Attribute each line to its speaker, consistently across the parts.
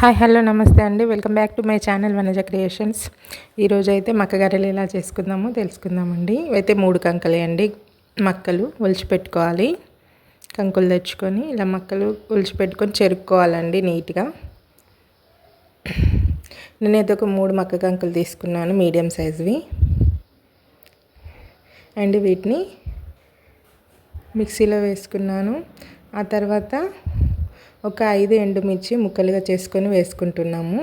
Speaker 1: Hi hello నమస్తే అండి. Welcome back to my channel Vanaja creations. ఈరోజు అయితే మక్క గర్రెలు ఎలా చేసుకుందామో తెలుసుకుందామండి. అయితే మూడు కంకలే అండి. మక్కలు ఒలిచిపెట్టుకోవాలి. కంకులు తెచ్చుకొని ఇలా మక్కలు ఒలిచిపెట్టుకొని చెరుక్కోవాలండి నీట్గా. నేనైతే ఒక మూడు మక్క కంకులు తీసుకున్నాను మీడియం సైజువి. అండ్ వీటిని మిక్సీలో వేసుకున్నాను. ఆ తర్వాత ఒక ఐదు ఎండుమిర్చి ముక్కలుగా చేసుకొని వేసుకుంటున్నాము.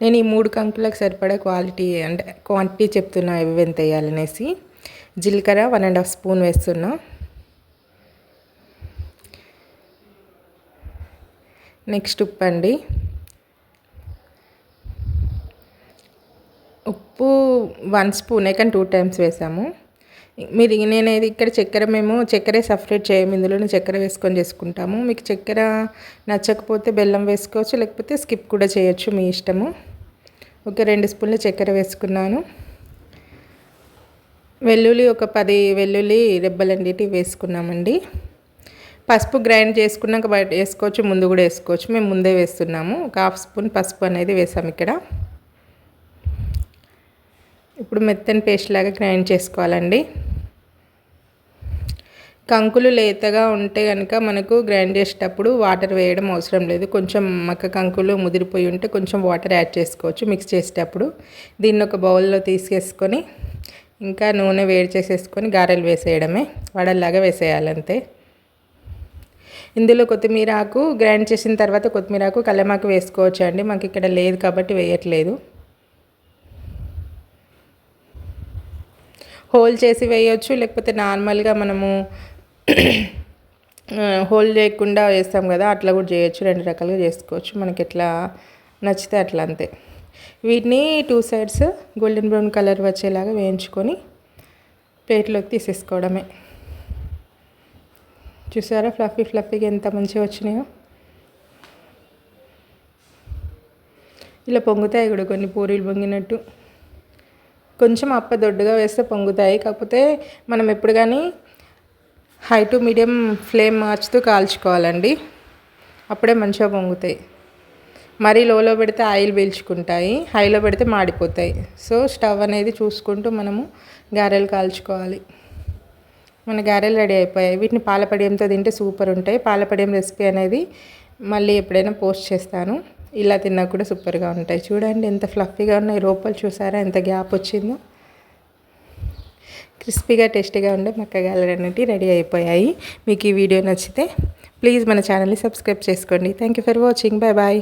Speaker 1: నేను ఈ మూడు కంకులకు సరిపడా క్వాలిటీ అంటే క్వాంటిటీ చెప్తున్నా ఇవి ఎంత వేయాలనేసి జీలకర్ర వన్ అండ్ హాఫ్ స్పూన్ వేస్తున్నా. నెక్స్ట్ ఉప్పు అండి. ఉప్పు వన్ స్పూనే కానీ టూ టైమ్స్ వేసాము. మీరు నేనేది ఇక్కడ చక్కెర మేము చక్కెర సపరేట్ చేయము ఇందులోనే చక్కెర వేసుకొని చేసుకుంటాము. మీకు చక్కెర నచ్చకపోతే బెల్లం వేసుకోవచ్చు లేకపోతే స్కిప్ కూడా చేయొచ్చు మీ ఇష్టము. ఒక రెండు స్పూన్ల చక్కెర వేసుకున్నాను. వెల్లుల్లి ఒక పది వెల్లుల్లి రెబ్బలండిటి వేసుకున్నామండి. పసుపు గ్రైండ్ చేసుకున్నాక బయట వేసుకోవచ్చు ముందు కూడా వేసుకోవచ్చు. మేము ముందే వేస్తున్నాము. ఒక హాఫ్ స్పూన్ పసుపు అనేది వేసాము ఇక్కడ. ఇప్పుడు మెత్తని పేస్ట్ లాగా గ్రైండ్ చేసుకోవాలండి. కంకులు లేతగా ఉంటే కనుక మనకు గ్రైండ్ చేసేటప్పుడు వాటర్ వేయడం అవసరం లేదు. కొంచెం మక్క కంకులు ముదిరిపోయి ఉంటే కొంచెం వాటర్ యాడ్ చేసుకోవచ్చు మిక్స్ చేసేటప్పుడు. దీన్ని ఒక బౌల్లో తీసుకేసుకొని ఇంకా నూనె వేడి చేసేసుకొని గారెలు వేసేయడమే వడల్లాగా వేసేయాలంతే. ఇందులో కొత్తిమీర ఆకు గ్రైండ్ చేసిన తర్వాత కొత్తిమీర ఆకు కల్లెమాకు వేసుకోవచ్చు అండి. మాకు ఇక్కడ లేదు కాబట్టి వేయట్లేదు. హోల్ చేసి వేయవచ్చు లేకపోతే నార్మల్గా మనము హోల్ చేయకుండా వేస్తాం కదా అట్లా కూడా చేయొచ్చు రెండు రకాలుగా చేసుకోవచ్చు. మనకి ఎట్లా నచ్చితే అట్లా అంతే. వీటిని two sides golden brown colour వచ్చేలాగా వేయించుకొని ప్లేట్లోకి తీసేసుకోవడమే. చూసారా ఫ్లఫీ ఫ్లఫీగా ఎంత మంచిగా వచ్చినాయో? ఇలా పొంగుతాయి కూడా కొన్ని పూరీలు పొంగినట్టు. కొంచెం అప్ప దొడ్డుగా వేస్తే పొంగుతాయి కాకపోతే మనం ఎప్పుడు కానీ హై టు మీడియం ఫ్లేమ్ మార్చుతూ కాల్చుకోవాలండి. అప్పుడే మంచిగా పొంగుతాయి. మరీ లోలో పెడితే ఆయిల్ పీల్చుకుంటాయి. హైలో పెడితే మాడిపోతాయి. సో స్టవ్ అనేది చూసుకుంటూ మనము గారెలు కాల్చుకోవాలి. మన గారెలు రెడీ అయిపోయాయి. వీటిని పాలపడియంతో తింటే సూపర్ ఉంటాయి. పాలపడియం రెసిపీ అనేది మళ్ళీ ఎప్పుడైనా పోస్ట్ చేస్తాను. ఇలా తిన్నా కూడా సూపర్గా ఉంటాయి. చూడండి ఎంత ఫ్లఫీగా ఉన్నాయి. లోపల చూసారా? ఎంత గ్యాప్ వచ్చిందో. క్రిస్పీగా టేస్టీగా ఉండే మక్కగాయలు అనేవి రెడీ అయిపోయాయి. మీకు ఈ వీడియో నచ్చితే ప్లీజ్ మన ఛానల్ని సబ్స్క్రైబ్ చేసుకోండి. Thank you for watching bye bye